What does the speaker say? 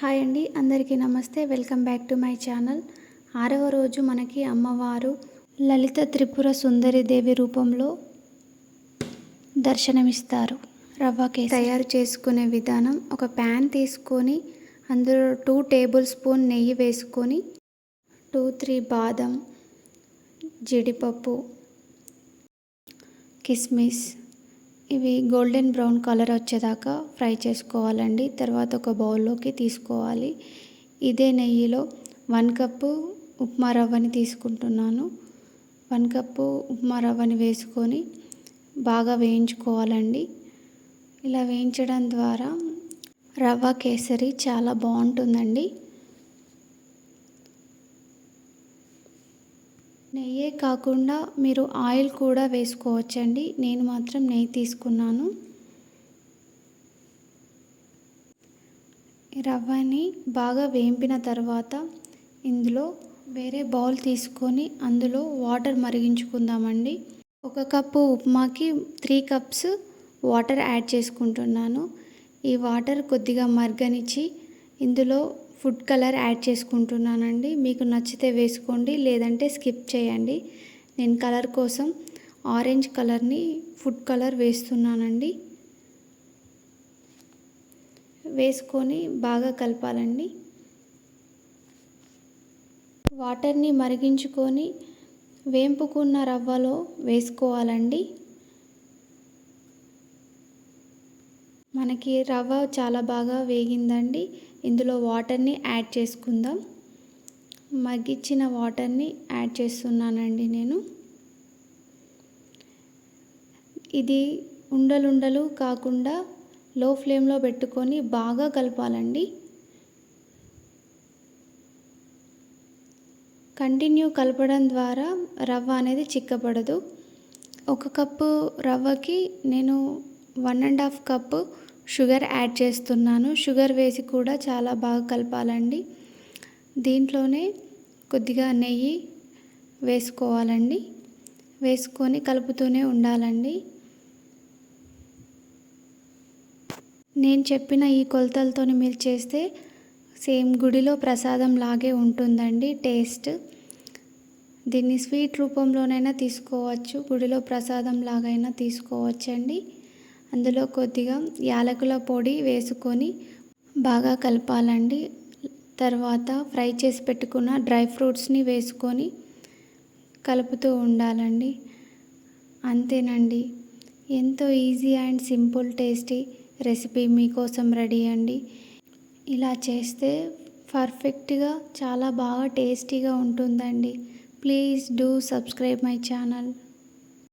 Hi అండి అందరికీ నమస్తే. Welcome back to my channel. ఆరవ రోజు మనకి అమ్మవారు లలిత త్రిపుర సుందరి దేవి రూపంలో దర్శనమిస్తారు. రవ్వ కేసరి. తయారు చేసుకునే విధానం ఒక ప్యాన్ తీసుకొని అందులో టూ టేబుల్ స్పూన్ నెయ్యి వేసుకొని టూ త్రీ బాదం జీడిపప్పు కిస్మిస్ ఇవి గోల్డెన్ బ్రౌన్ కలర్ వచ్చేదాకా ఫ్రై చేసుకోవాలండి. తర్వాత ఒక బౌల్లోకి తీసుకోవాలి. ఇదే నెయ్యిలో వన్ కప్పు ఉప్మా రవ్వని తీసుకుంటున్నాను. వన్ కప్పు ఉప్మా రవ్వని వేసుకొని బాగా వేయించుకోవాలండి. ఇలా వేయించడం ద్వారా రవ్వ కేసరి చాలా బాగుంటుందండి. నెయ్యే కాకుండా మీరు ఆయిల్ కూడా వేసుకోవచ్చండి. నేను మాత్రం నెయ్యి తీసుకున్నాను. రవ్వని బాగా వేంపిన తర్వాత ఇందులో వేరే బౌల్ తీసుకొని అందులో వాటర్ మరిగించుకుందామండి. ఒక కప్పు ఉప్మాకి త్రీ కప్స్ వాటర్ యాడ్ చేసుకుంటున్నాను. ఈ వాటర్ కొద్దిగా మరగనిచ్చి ఇందులో ఫుడ్ కలర్ యాడ్ చేసుకుంటున్నానండి. మీకు నచ్చితే వేసుకోండి లేదంటే స్కిప్ చేయండి. నేను కలర్ కోసం ఆరెంజ్ కలర్ని ఫుడ్ కలర్ వేస్తున్నానండి. వేసుకొని బాగా కలపాలండి. వాటర్ని మరిగించుకొని వేంపుకున్న రవ్వలో వేసుకోవాలండి. మనకి రవ్వ చాలా బాగా వేగిందండి. ఇందులో వాటర్ని యాడ్ చేసుకుందాం. మగ్గిచ్చిన వాటర్ని యాడ్ చేస్తున్నానండి నేను. ఇది ఉండలుండలు కాకుండా లో ఫ్లేమ్లో పెట్టుకొని బాగా కలపాలండి. కంటిన్యూ కలపడం ద్వారా రవ్వ అనేది చిక్కబడదు. ఒక కప్పు రవ్వకి నేను one and half cup sugar add చేస్తున్నాను. షుగర్ వేసి కూడా చాలా బాగా కలపాలండి. దీంట్లోనే కొద్దిగా నెయ్యి వేసుకోవాలండి. వేసుకొని కలుపుతూనే ఉండాలండి. నేను చెప్పిన ఈ కొలతలతో మీరు చేస్తే సేమ్ గుడిలో ప్రసాదం లాగే ఉంటుందండి టేస్ట్. దీన్ని స్వీట్ రూపంలోనైనా తీసుకోవచ్చు గుడిలో ప్రసాదం లాగైనా తీసుకోవచ్చండి. అందులో కొద్దిగా యాలకుల పొడి వేసుకొని బాగా కలపాలండి. తర్వాత ఫ్రై చేసి పెట్టుకున్న డ్రై ఫ్రూట్స్ని వేసుకొని కలుపుతూ ఉండాలండి. అంతేనండి. ఎంతో easy and simple tasty recipe మీకోసం రెడీ అండి. ఇలా చేస్తే పర్ఫెక్ట్గా చాలా బాగా టేస్టీగా ఉంటుందండి. Please do subscribe my channel.